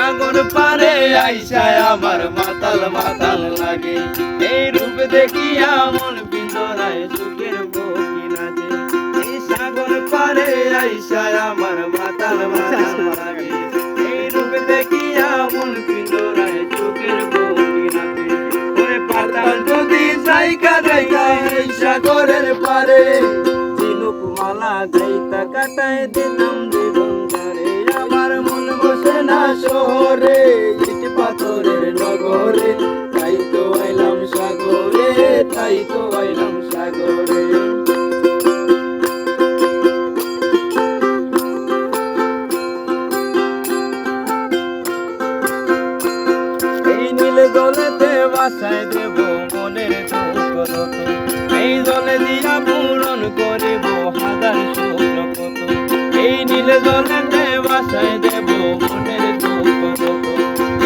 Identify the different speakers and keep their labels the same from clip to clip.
Speaker 1: সাগর পারে আইসায় আমার মাতাল মাতাল লাগে। এই রূপ দেখিয়া মন পিন্দরায় সুখের বকি নাচে এই সাগর পারে আইসায় আমার মাতাল মাতাল লাগে। এই রূপ দেখিয়া মন পিন্দরায় সুখের বকি নাচে ওরে পাতাল যদি জায়গা জায়গা এই সাগরের পারে, ঝিনুক মালা গাইতা কাটায় দিতাম জীবন। না শহরে, ইট পাথরের নগরে, তাই তো আইলাম সাগরে, তাই তো আইলাম সাগরে এই নীল জলেতে বাসায় দেব মনের। এই জলে দিয়া পূরণ করিব হাজার স্বপ্ন কত এই নীল জলেতে বাসায় দেব মনের দুঃখ।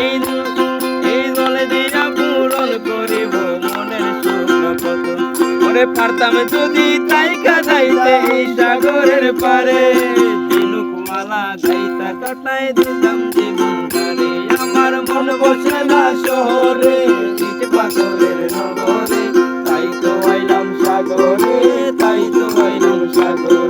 Speaker 1: এই এই জলে দিয়া পূরণ করিব মনের স্বপ্ন কত ওরে পারতাম যদি তাইকা যাইতে এই সাগরের পারে। মালা গাইতা কাটায় দিতাম জীবন আমার মন বসে না শহরে পাথরের নগরে। তাই তো আইলাম সাগরে, তাই তো আইলাম সাগরে।